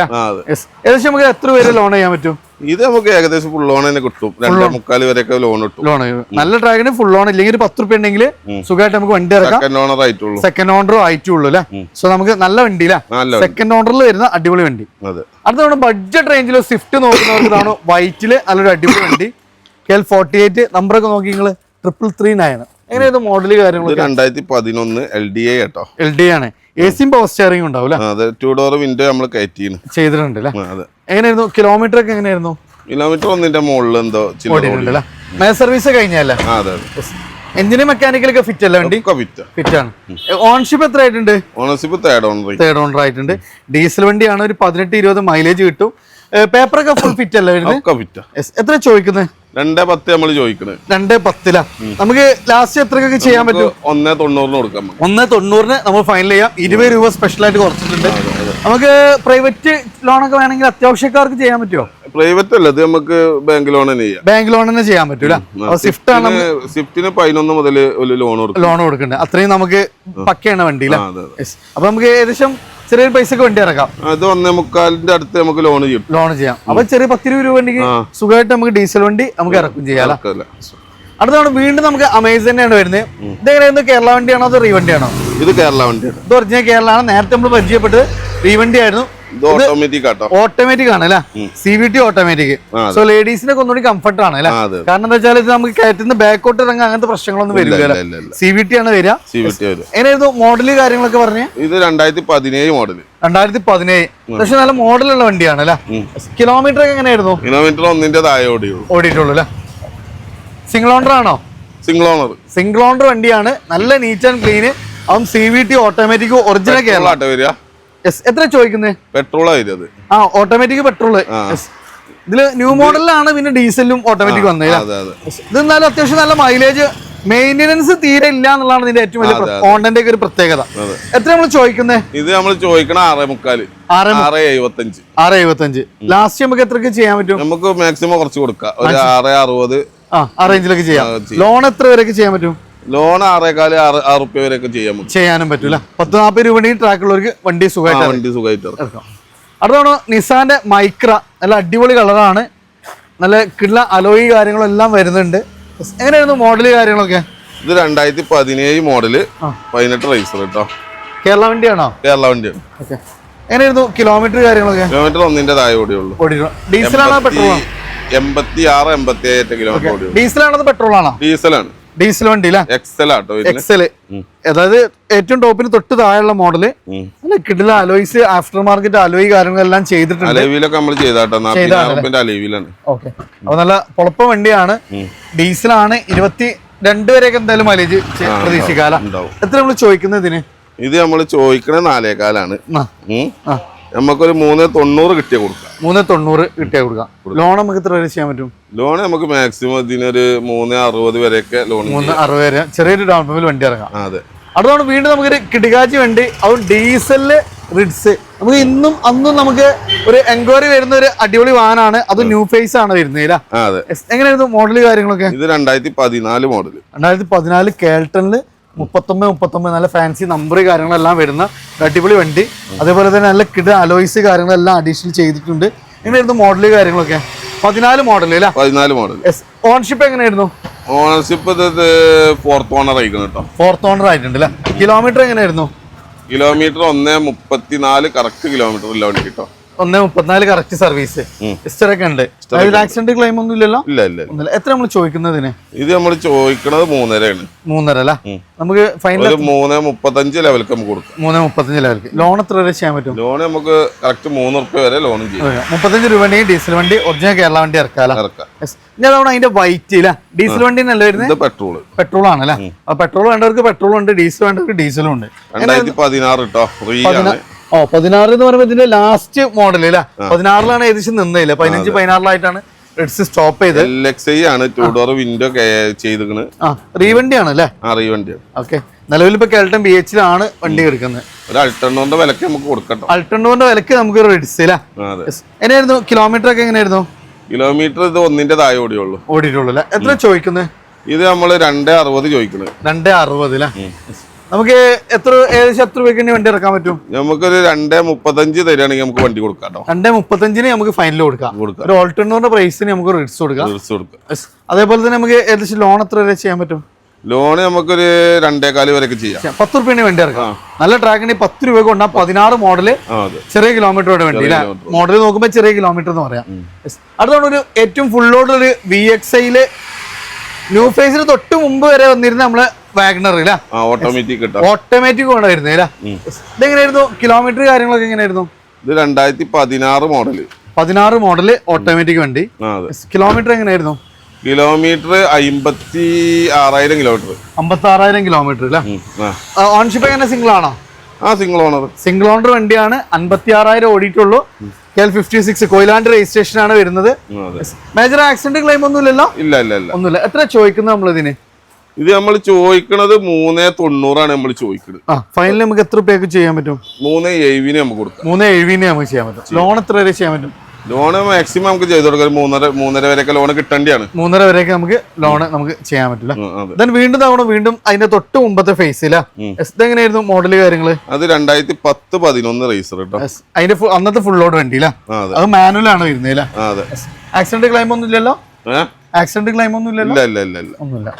ഏകദേശം നമുക്ക് എത്ര പേര് ലോൺ ചെയ്യാൻ പറ്റും? ഇത് നമുക്ക് ഏകദേശം ഫുൾ ഓൺ തന്നെ കിട്ടും. രണ്ടേ മുക്കാൽ വരെയൊക്കെ ലോൺ കിട്ടും. ലോൺ നല്ല ഡ്രാഗന് ഫുൾ ഓൺ ഇല്ലെങ്കിൽ ഒരു പത്ത് റുപ്യ ഉണ്ടെങ്കിൽ സുഖമായിട്ട് നമുക്ക് വണ്ടി ഇറക്കാം. സെക്കൻഡ് ഓണർ ആയിട്ടുള്ളൂ. സെക്കൻഡ് ഓണറും ആയിട്ടുള്ളൂ അല്ലേ? സോ നമുക്ക് നല്ല വണ്ടി. അല്ലേ സെക്കൻഡ് ഓണറിൽ വരുന്ന അടിപൊളി വണ്ടി. അടുത്ത നമ്മുടെ ബഡ്ജറ്റ് റേഞ്ചിൽ സ്വിഫ്റ്റ് നോക്കുന്നവർക്ക് ഇതാണ് വൈറ്റിൽ [coughs] നല്ലൊരു അടിപൊളി വണ്ടി. കെ എൽ ഫോർട്ടി എയ്റ്റ് നമ്പറൊക്കെ നോക്കി നിങ്ങൾ ട്രിപ്പിൾ ത്രീ നയൻ എങ്ങനെയായിരുന്നു മോഡൽ കാര്യങ്ങൾ രണ്ടായിരത്തി പതിനൊന്ന് എൽ ഡി എ കേട്ടോ. എൽ ഡി ആണ്. എ സിയും പവർ സ്റ്റിയറിംഗ് ഉണ്ടാവും അതെ. ടു ഡോർ വിൻഡോ നമ്മൾ കയറ്റിന് ചെയ്തിട്ടുണ്ട് അതെ. എങ്ങനെയായിരുന്നു? കിലോമീറ്റർ ഒക്കെ എങ്ങനെയായിരുന്നു? കിലോമീറ്റർ ഒന്നിന്റെ മുകളിൽ എന്തോ ചില്ലറ ഓടിയിട്ടുണ്ട് അല്ലേ മേ സർവീസ് കഴിഞ്ഞല്ലേ? എഞ്ചിന് മെക്കാനിക്കലൊക്കെ ഫിറ്റ് അല്ലേ വണ്ടി? ഒക്കെ ഫിറ്റ് ആണ്. ഓൺഷിപ്പ് എത്ര ആയിട്ടുണ്ട്? Ownership third owner third owner ആയിട്ടുണ്ട്. ഡീസൽ വണ്ടിയാണ് ഒരു പതിനെട്ട് ഇരുപത് മൈലേജ് കിട്ടും. പേപ്പറൊക്കെ ഫുൾ ഫിറ്റ് അല്ല വരുന്നത്? ഒക്കെ. എത്ര ചോദിക്കുന്നത് രണ്ടേ പത്ത് നമ്മൾ ചോദിക്കണത് രണ്ടേ പത്തിലാ. നമുക്ക് ലാസ്റ്റ് എത്രക്കൊക്കെ ചെയ്യാൻ പറ്റും? ഒന്നേ തൊണ്ണൂറിന് കൊടുക്കാം ഒന്നേ തൊണ്ണൂറിന് നമ്മൾ ഫൈനൽ ചെയ്യാം. ഇരുപത് രൂപ സ്പെഷ്യൽ ആയിട്ട് കുറച്ചിട്ടുണ്ട്. നമുക്ക് പ്രൈവറ്റ് ലോണൊക്കെ വേണമെങ്കിൽ അത്യാവശ്യക്കാർക്ക് ചെയ്യാൻ പറ്റുമോ പ്രൈവറ്റ് അല്ല ഇത് നമുക്ക് ബാങ്ക് ലോൺ തന്നെ ചെയ്യാം. ബാങ്ക് ലോൺ തന്നെ ചെയ്യാൻ പറ്റൂല. സ്വിഫ്റ്റ് ആണ് സ്വിഫ്റ്റിന് പതിനൊന്ന് മുതൽ ഒരു ലോൺ കൊടുക്കും. ലോൺ കൊടുക്കുന്നുണ്ട് അത്രയും നമുക്ക് പക്കയാണ് വണ്ടി അപ്പൊ നമുക്ക് ഏകദേശം ചെറിയൊരു പൈസക്ക് വണ്ടി ഇറക്കാം. അത് ഒന്നേ മുക്കാലിന്റെ അടുത്ത് നമുക്ക് ലോൺ ചെയ്യും. ലോൺ ചെയ്യാം. അപ്പൊ ചെറിയ പത്തിരുപത് രൂപ വണ്ടിക്ക് സുഖമായിട്ട് നമുക്ക് ഡീസൽ വണ്ടി നമുക്ക് ഇറക്കും ചെയ്യാം. അടുത്താണ് വീണ്ടും നമുക്ക് അമേസ് തന്നെയാണ് വരുന്നത്. ഇതെങ്ങനെയാണ് കേരള വണ്ടിയാണോ അതോ റീവണ്ടിയാണോ ഇത് കേരള വണ്ടിയാണ്. ഇത് ഒറിജിനൽ കേരള ആണ്. നേരത്തെ നമ്മൾ പരിചയപ്പെട്ടത് റീവണ്ടി ആയിരുന്നു ഓട്ടോമാറ്റിക് ആട്ടോ. ഓട്ടോമാറ്റിക് ആണ് അല്ലേ? C V T automatic so ലേഡീസിനൊക്കെ ഒന്നുകൂടി കംഫർട്ട് ആണ് അല്ലേ? കാരണം എന്താ വെച്ചാൽ ഇത് നമുക്ക് കയറ്റുന്ന ബാക്കോട്ട് ഇറങ്ങാൻ അങ്ങനത്തെ പ്രശ്നങ്ങളൊന്നും വരില്ല സി വി ടി ആണ് വരിക. സി വി ടി എങ്ങനെയായിരുന്നു മോഡൽ കാര്യങ്ങളൊക്കെ പറഞ്ഞു? ഇത് രണ്ടായിരത്തി പതിനേഴ് മോഡൽ രണ്ടായിരത്തി പതിനേഴ് പക്ഷെ നല്ല മോഡലുള്ള വണ്ടിയാണ് അല്ലേ? കിലോമീറ്റർ ഒക്കെ എങ്ങനെയായിരുന്നു? കിലോമീറ്റർ ഒന്നിന്റെ താഴെ ഓടിയുള്ളൂ. ഓടിയിട്ടുള്ളൂ അല്ലേ? സിംഗിൾ ഓണർ ആണോ? സിംഗിൾ ഓണർ സിംഗിൾ ഓണർ വണ്ടിയാണ്. നല്ല നീറ്റ് ആൻഡ് ക്ലീൻ അതും C V T automatic original Kerala. വരിക. എത്ര ചോദിക്കുന്നത് പെട്രോൾ ആയിരുന്നു ആ ഓട്ടോമാറ്റിക് പെട്രോൾ ഇതിൽ ന്യൂ മോഡലിലാണ് പിന്നെ ഡീസലും ഓട്ടോമാറ്റിക് വന്നത് ഇത് എന്നാലും അത്യാവശ്യം നല്ല മൈലേജ് മെയിന്റെനൻസ് തീരെ ഇല്ല എന്നുള്ളതാണ് ഇതിന്റെ ഏറ്റവും വലിയ ഹോണ്ടന്റെ ഒരു പ്രത്യേകത. എത്ര നമ്മൾ ചോദിക്കുന്നത് ഇത് നമ്മൾ ചോദിക്കണം ആറേ മുക്കാൽ ആറ് എഴുപത്തഞ്ച് ആറ് എഴുപത്തഞ്ച് ലാസ്റ്റ് നമുക്ക് എത്രക്ക് ചെയ്യാൻ പറ്റും? നമുക്ക് മാക്സിമം കുറച്ച് കൊടുക്കാം. ഒരു ആറ് അറുപത്. ആ ആ റേഞ്ചിലൊക്കെ ചെയ്യാം. ലോൺ എത്ര വരെയൊക്കെ ചെയ്യാൻ പറ്റും? ലോൺ ആറേക്കാൽ ആറ് ആറ് റുപ്യ വരെയൊക്കെ ചെയ്യാൻ പറ്റും. ചെയ്യാനും പറ്റൂല. പത്ത് നാൽപ്പത് രൂപ ട്രാക്ക് ഉള്ളവർക്ക് വണ്ടി സുഖമായിട്ട് വണ്ടി സുഖമായിട്ട് ഇറക്കാം. അടുത്താണ് നിസാന്റെ മൈക്ര. നല്ല അടിപൊളി കളറാണ് നല്ല കിള്ള അലോയി കാര്യങ്ങളും എല്ലാം വരുന്നുണ്ട്. എങ്ങനെയായിരുന്നു മോഡൽ കാര്യങ്ങളൊക്കെ? ഇത് രണ്ടായിരത്തി പതിനേഴ് മോഡൽ പതിനെട്ട് റേസർ കേട്ടോ കേരള വണ്ടിയാണോ? കേരള വണ്ടിയാണ് ഓക്കെ. എങ്ങനെയായിരുന്നു കിലോമീറ്റർ കാര്യങ്ങളൊക്കെ? കിലോമീറ്റർ ഒന്നിന്റെ താഴെ ഓടിയുള്ളൂ ഡീസലാണോ പെട്രോൾ എൺപത്തി ആറ് എൺപത്തി ഏഴ് കിലോമീറ്റർ ഡീസലാണോ പെട്രോൾ ആണോ ഡീസലാണ് ഡീസൽ വണ്ടി അല്ലേ എക്സൽ അതായത് ഏറ്റവും ടോപ്പിന് തൊട്ട് താഴെയുള്ള മോഡൽ. ഉം. നല്ല കിടില അലോയ്സ് ആഫ്റ്റർ മാർക്കറ്റ് അലോയ് കാര്യങ്ങളെല്ലാം ചെയ്തിട്ടുണ്ട്. ഓക്കെ. അപ്പൊ നല്ല പൊളപ്പ വണ്ടിയാണ്. ഡീസൽ ആണ് ഇരുപത്തി രണ്ട് വരെയൊക്കെ എന്തായാലും മൈലേജ് പ്രതീക്ഷിക്കാല? എത്ര നമ്മൾ ചോദിക്കുന്നത് ഇതിന്? ഇത് നമ്മൾ ചോദിക്കണ നാലേകാലാണ്. നമുക്കൊരു മൂന്ന് തൊണ്ണൂറ് കിട്ടിയ കൊടുക്കാം. മൂന്ന് തൊണ്ണൂറ് കിട്ടിയ കൊടുക്കാം. ലോൺ നമുക്ക് എത്ര വരെ ചെയ്യാൻ പറ്റും? ലോൺ നമുക്ക് മാക്സിമം ഇതിനൊരു മൂന്ന് അറുപത് വരെയൊക്കെ ലോൺ മൂന്ന് അറുപത് വരെ. ചെറിയൊരു ഡൗൺ പേയ്മെന്റ് വണ്ടി ഇറങ്ങാം അതെ. അടുത്താണ് വീണ്ടും നമുക്കൊരു കിടികാച്ചി വണ്ടി അതും ഡീസലിൽ റിഡ്സ്. നമുക്ക് ഇന്നും അന്നും നമുക്ക് ഒരു എൻക്വയറി വരുന്ന ഒരു അടിപൊളി വാഹനമാണ് അത് ന്യൂ ഫേസ് ആണ് വരുന്നത് എങ്ങനെയായിരുന്നു മോഡൽ കാര്യങ്ങളൊക്കെ? ഇത് രണ്ടായിരത്തി പതിനാല് മോഡൽ രണ്ടായിരത്തി പതിനാല് കേൾട്ടണിൽ മുപ്പത്തൊമ്പത് മുപ്പത്തൊമ്പത് നല്ല ഫാൻസി നമ്പർ കാര്യങ്ങളെല്ലാം വരുന്ന അടിപൊളി വണ്ടി. അതേപോലെ തന്നെ നല്ല കിട അലോയ്സ് കാര്യങ്ങളെല്ലാം അഡീഷണൽ ചെയ്തിട്ടുണ്ട്. എങ്ങനെയായിരുന്നു മോഡൽ കാര്യങ്ങളൊക്കെ. പതിനാല് മോഡൽ അല്ലേ പതിനാല് മോഡൽ ഓൺഷിപ്പ് എങ്ങനെയായിരുന്നു? ഓണർഷിപ്പ് ഇത് ഫോർത്ത് ഓണർ ആയിക്കണം കേട്ടോ. ഫോർത്ത് ഓണർ ആയിട്ടുണ്ട് അല്ലേ കിലോമീറ്റർ എങ്ങനെയായിരുന്നു? കിലോമീറ്റർ ഒന്ന് മുപ്പത്തിനാല് കറക്റ്റ് കിലോമീറ്റർ ഉള്ള വണ്ടി കേട്ടോ. ഒന്ന് മുപ്പത്തിനാല് കറക്റ്റ് സർവീസ് ഉം. ഹിസ്റ്റർ ഒക്കെ ഉണ്ട്. ആക്സിഡന്റ് ക്ലെയിം ഒന്നും ഇല്ലല്ലോ? ഇല്ല ഇല്ല ഇല്ല. എത്ര നമ്മൾ ചോദിക്കുന്നതിന്? ഇത് നമ്മൾ ചോദിക്കുന്നത് മൂന്നരയാണ്. മൂന്നര അല്ല. നമുക്ക് ഫൈനൽ മൂന്ന് മുപ്പത്തഞ്ച് ലെവൽക്ക് നമുക്ക് കൊടുക്കാം. മൂന്ന് മുപ്പത്തഞ്ച് ലെവൽക്ക് ലോൺ എത്ര വരെ ചെയ്യാൻ പറ്റും? ലോൺ നമുക്ക് കറക്റ്റ് മൂന്ന് റുപ്യ വരെ ലോൺ ചെയ്യാം. മുപ്പത്തഞ്ച് രൂപ ഉണ്ടെങ്കിൽ ഡീസൽ വണ്ടി ഒറിജിനൽ കേരള വണ്ടി ഇറക്കാലോ ഇറക്കാം. ഞാൻ തവണ അതിന്റെ വൈറ്റ് ഇല്ല ഡീസൽ വണ്ടി നല്ല വരുന്നത്? ഇത് പെട്രോൾ പെട്രോൾ ആണല്ലേ പെട്രോൾ വേണ്ടവർക്ക് പെട്രോൾ ഉണ്ട് ഡീസൽ വേണ്ടവർക്ക് ഡീസലും ഉണ്ട്. രണ്ടായിരത്തി പതിനാറ് കേട്ടോ ഓ പതിനാറ് എന്ന് പറയുമ്പോൾ ഇതിന്റെ ലാസ്റ്റ് മോഡൽ അല്ലേ പതിനാറിലാണ് ഏകദേശം നിന്നില്ല പതിനഞ്ച് പതിനാറിലായിട്ടാണ് റെഡ്സ് സ്റ്റോപ്പ് ചെയ്ത്. എൽഎക്സ് ആണ് ടൂ ഡോർ വിൻഡോ ചെയ്തിക്കണ് ആ റീവണ്ടി ആണ് അല്ലേ റീവണ്ടി വണ്ടിയാണ് ഓക്കെ. നിലവിൽ ഇപ്പൊ കേൾട്ടൺ ബി എച്ചിലാണ് വണ്ടി എടുക്കുന്നത്. ഒരു അൾട്ടണ്ണോന്റെ വിലക്ക് നമുക്ക് കൊടുക്കട്ടോ. അൾട്ടോന്റെ വിലക്ക് നമുക്ക് റെഡ്സ് അല്ലേ എങ്ങനെയായിരുന്നു? കിലോമീറ്റർ ഒക്കെ എങ്ങനെയായിരുന്നു? കിലോമീറ്റർ ഇത് ഒന്നിന്റെ താഴെ ഓടിയുള്ളൂ. ഓടിയിട്ടുള്ളൂ അല്ലേ എത്ര ചോദിക്കുന്നത് ഇത് നമ്മൾ രണ്ടേ അറുപത് ചോദിക്കുന്നത് രണ്ടേ അറുപത് അല്ലേ നമുക്ക് എത്ര ഏകദേശം എത്ര രൂപയ്ക്ക് വണ്ടി ഇറക്കാൻ പറ്റും? നമുക്കൊരു രണ്ടേ മുപ്പത്തഞ്ച് തരികയാണെങ്കിൽ നമുക്ക് വണ്ടി കൊടുക്കാം രണ്ടേ മുപ്പത്തഞ്ചിന് നമുക്ക് ഫൈനൽ കൊടുക്കാം. കൊടുക്കാം. ഒരു ഓൾട്ടർനോറിന്റെ പ്രൈസിന് നമുക്ക് റിഡ്സ് കൊടുക്കാം. റിട്സ് കൊടുക്കാം. അതേപോലെ തന്നെ നമുക്ക് ഏകദേശം ലോൺ എത്ര വരെ ചെയ്യാൻ പറ്റും? ലോണ് നമുക്കൊരു രണ്ടേകാൽ വരെയൊക്കെ ചെയ്യാം. പത്ത് റുപ്യന് വണ്ടി ഇറക്കാം. നല്ല ട്രാക്കിന് പത്ത് രൂപ കൊണ്ടാ പതിനാറ് മോഡൽ ചെറിയ കിലോമീറ്ററോടെ വണ്ടി മോഡൽ നോക്കുമ്പോൾ ചെറിയ കിലോമീറ്റർ എന്ന് പറയാം. അടുത്താണ് ഒരു ഏറ്റവും ഫുൾ ലോഡ് ഒരു വി എക്സ് ഐയിൽ ന്യൂ ഫേസിന് തൊട്ട് മുമ്പ് വരെ വന്നിരുന്ന നമ്മൾ വാഗ്നർ ഓട്ടോമാറ്റിക് ഓട്ടോമാറ്റിക് കൊണ്ട് വരുന്നത് ഇതെങ്ങനെയായിരുന്നു? കിലോമീറ്റർ കാര്യങ്ങളൊക്കെ എങ്ങനെയായിരുന്നു? ഇത് രണ്ടായിരത്തി പതിനാറ് മോഡൽ പതിനാറ് മോഡൽ ഓട്ടോമാറ്റിക് വണ്ടി കിലോമീറ്റർ എങ്ങനെയായിരുന്നു? കിലോമീറ്റർ അമ്പത്തി ആറായിരം കിലോമീറ്റർ അമ്പത്തി ആറായിരം കിലോമീറ്റർ അല്ലേ ഓൺഷിപ്പ് എങ്ങനെ സിംഗിൾ ആണോ? ആ സിംഗിൾ ഓണർ സിംഗിൾ ഓണർ വണ്ടിയാണ്. അൻപത്തി ആറായിരം ഓടിയിട്ടുള്ളൂ. K L fifty six Koyilandy registration ആണ് വരുന്നത്. മേജർ ആക്സിഡന്റ് ക്ലെയിം ഒന്നും ഇല്ലല്ലോ ഇല്ല ഇല്ല ഒന്നുമില്ല. എത്ര ചോദിക്കുന്നത് നമ്മൾ ഇതിന് ഇത് നമ്മൾ ചോദിക്കണത് മൂന്ന് തൊണ്ണൂറാണ് നമ്മൾ ചോദിക്കുന്നത് ഫൈനൽ നമുക്ക് എത്ര രൂപയ്ക്ക് ചെയ്യാൻ പറ്റും? മൂന്ന് എഴുവിന് നമുക്ക് കൊടുക്കാം. മൂന്ന് എഴുവിനെ നമുക്ക് ചെയ്യാൻ പറ്റും. ലോൺ എത്ര വരെ ചെയ്യാൻ പറ്റും? ലോണ് മാക്സിമം നമുക്ക് ചെയ്ത് കൊടുക്കാം. മൂന്നര മൂന്നര വരെയൊക്കെ ലോൺ കിട്ടേണ്ടിയാണ്. മൂന്നര വരെയൊക്കെ നമുക്ക് ലോൺ നമുക്ക് ചെയ്യാൻ പറ്റില്ല. ദെൻ വീണ്ടും തവണ വീണ്ടും അതിന്റെ തൊട്ട് മുമ്പത്തെ ഫേസിലാ എങ്ങനെയായിരുന്നു മോഡൽ കാര്യങ്ങൾ? അത് രണ്ടായിരത്തി പത്ത് പതിനൊന്ന് റേസർ കേട്ടോ. അതിന്റെ അന്നത്തെ ഫുൾ ലോഡ് വണ്ടിയില്ല അത്. മാനുവൽ ആണ് വരുന്നില്ല ആക്സിഡന്റ് ക്ലൈം ഒന്നും ഇല്ലല്ലോ? ആക്സിഡന്റ് ക്ലൈം ഒന്നും ഇല്ലല്ലോ? ഇല്ല ഇല്ല ഇല്ല ഇല്ല. ഒന്നുമില്ല.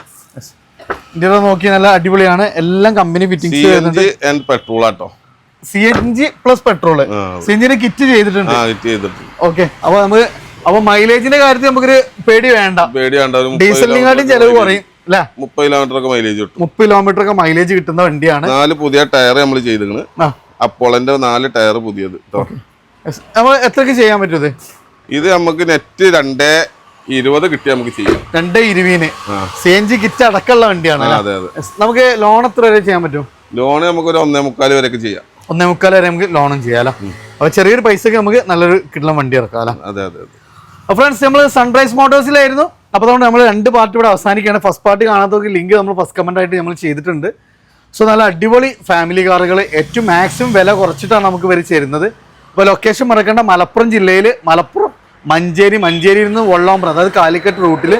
ഇന്ത്യയുടെ നോക്കി നല്ല അടിപൊളിയാണ്. എല്ലാം company fitting fittings and petrol ആട്ടോ. C N G plus petrol ആ സി എൻ ജി കിറ്റ് ചെയ്തിട്ടുണ്ട്. ഓക്കെ അപ്പൊ നമുക്ക് അപ്പൊ മൈലേജിന്റെ കാര്യത്തിൽ നമുക്കൊരു പേടി വേണ്ട. പേടി വേണ്ട ഡീസലിനെക്കാട്ടും ചെലവ് കുറയും മുപ്പത് കിലോമീറ്റർ ഒക്കെ മൈലേജ് കിട്ടും. മുപ്പത് കിലോമീറ്റർ ഒക്കെ മൈലേജ് കിട്ടുന്ന വണ്ടിയാണ്. നാല് പുതിയ ടയർ നമ്മൾ ചെയ്തിക്കണ് ആ. അപ്പോളന്റെ നാല് ടയർ പുതിയത്. നമ്മൾ എത്രക്ക് ചെയ്യാൻ പറ്റും ഇത്? നമുക്ക് നെറ്റ് രണ്ടേ ഇരുപത് കിട്ടി നമുക്ക് ചെയ്യാം. രണ്ട് ഇരുപതിന് ആ. സി എൻ ജി കിറ്റ് അടക്കമുള്ള വണ്ടിയാണ് അതെ അതെ. നമുക്ക് ലോൺ എത്ര വരെ ചെയ്യാൻ പറ്റും? ലോൺ നമുക്ക് ഒരു ഒന്നേ മുക്കാൽ വരെയൊക്കെ ചെയ്യാം. ഒന്നേ മുക്കാൽ വരെ നമുക്ക് ലോണും ചെയ്യാലോ അപ്പൊ ചെറിയൊരു പൈസക്ക് നമുക്ക് നല്ലൊരു കിട്ടുന്ന വണ്ടി ഇറക്കാം അതെ അതെ അതെ. ഫ്രണ്ട്സ് നമ്മൾ സൺറൈസ് മോട്ടോഴ്സിലായിരുന്നു അപ്പോൾ അതുകൊണ്ട് നമ്മൾ രണ്ട് പാർട്ടി ഇവിടെ അവസാനിക്കുകയാണ്. ഫസ്റ്റ് പാർട്ടി കാണാത്തവർക്ക് ലിങ്ക് നമ്മൾ ഫസ്റ്റ് കമന്റ് ആയിട്ട് നമ്മൾ ചെയ്തിട്ടുണ്ട്. സോ നല്ല അടിപൊളി ഫാമിലി കാറുകൾ ഏറ്റവും മാക്സിമം വില കുറച്ചിട്ടാണ് നമുക്ക് വരെ ചേരുന്നത്. അപ്പോൾ ലൊക്കേഷൻ മറക്കേണ്ട. മലപ്പുറം ജില്ലയിൽ മലപ്പുറം മഞ്ചേരി മഞ്ചേരിയിൽ നിന്ന് വള്ളാമ്പ്ര അതായത് കാലിക്കറ്റ് റൂട്ടിൽ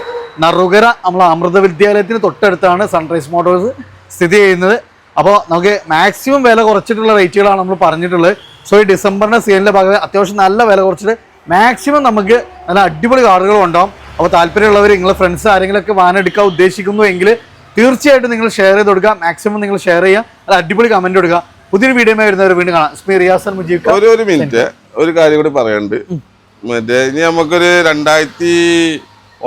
നറുകര നമ്മൾ അമൃത വിദ്യാലയത്തിന് തൊട്ടടുത്താണ് സൺറൈസ് മോട്ടോഴ്സ് സ്ഥിതി ചെയ്യുന്നത്. അപ്പോൾ നമുക്ക് മാക്സിമം വില കുറച്ചിട്ടുള്ള റേറ്റുകളാണ് നമ്മൾ പറഞ്ഞിട്ടുള്ളത്. സോ ഈ ഡിസംബറിന്റെ സീലിന്റെ ഭാഗത്ത് അത്യാവശ്യം നല്ല വില കുറച്ചിട്ട് മാക്സിമം നമുക്ക് നല്ല അടിപൊളി കാറുകൾ ഉണ്ടാവും അപ്പോൾ താല്പര്യമുള്ളവർ നിങ്ങളെ ഫ്രണ്ട്സ് ആരെങ്കിലുമൊക്കെ വാഹനം എടുക്കാൻ ഉദ്ദേശിക്കുന്നു എങ്കിൽ തീർച്ചയായിട്ടും നിങ്ങൾ ഷെയർ ചെയ്ത് കൊടുക്കുക. മാക്സിമം നിങ്ങൾ ഷെയർ ചെയ്യുക. അത് അടിപൊളി കമന്റ് കൊടുക്കുക പുതിയൊരു വീഡിയോ വരുന്നവർ വീണ്ടും കാണാം. സ്മി മുജീബ് ഒരു മിനിറ്റ് ഒരു കാര്യം കൂടി പറയാനുണ്ട്. മറ്റേ ഇനി നമുക്കൊരു രണ്ടായിരത്തി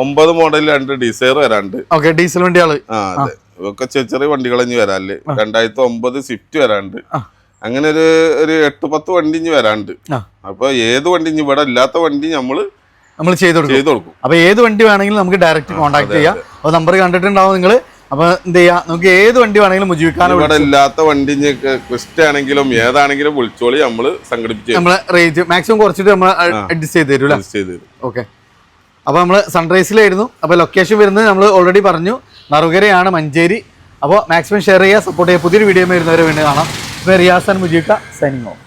ഒമ്പത് മോഡൽ രണ്ട് ഡിസൈർ വരാണ്ട്. ഓക്കെ ഡീസൽ വണ്ടികൾ. ആ അതെ. ഇതൊക്കെ ചെറിയ ചെറിയ വണ്ടികൾ ഇനി വരാല്ലേ രണ്ടായിരത്തി ഒമ്പത് സ്വിഫ്റ്റ് വരാണ്ട്. അങ്ങനെ ഒരു ഒരു എട്ട് പത്ത് വണ്ടി ഇനി വരാണ്ട്. അപ്പൊ ഏത് വണ്ടി ഇനി ഇവിടെ ഇല്ലാത്ത വണ്ടി നമ്മൾ നമ്മൾ ചെയ്ത് കൊടുക്കും. ചെയ്ത് കൊടുക്കും. അപ്പോൾ ഏത് വണ്ടി വേണമെങ്കിലും നമുക്ക് ഡയറക്റ്റ് കോൺടാക്ട് ചെയ്യാം. അപ്പോൾ നമ്പർ കണ്ടിട്ടുണ്ടാവും നിങ്ങൾ അപ്പോൾ എന്ത് ചെയ്യാ? നമുക്ക് ഏത് വണ്ടി വേണമെങ്കിലും മുജീബ് ഇവിടെ ഇല്ലാത്ത വണ്ടി ക്രിസ്റ്റ ആണെങ്കിലും ഏതാണെങ്കിലും വിളിച്ചോളി നമ്മൾ സംഘടിപ്പിച്ച് നമ്മൾ റേഞ്ച് മാക്സിമം കുറച്ചിട്ട് നമ്മൾ അഡ്ജസ്റ്റ് ചെയ്ത് തരും അല്ലേ ചെയ്ത് തരും. ഓക്കെ അപ്പോൾ നമ്മൾ സൺറൈസിലായിരുന്നു അപ്പോൾ ലൊക്കേഷൻ വരുന്നത് നമ്മൾ ഓൾറെഡി പറഞ്ഞു. നറുകരയാണ് മഞ്ചേരി. അപ്പോൾ മാക്സിമം ഷെയർ ചെയ്യുക സപ്പോർട്ട് ചെയ്യുക. പുതിയൊരു വീഡിയോ വരുന്നവരെ വേണ്ടി കാണാം. ഇപ്പോൾ റിയാസാൻ മുജീക്ക സൈനിങ് ഓഫ്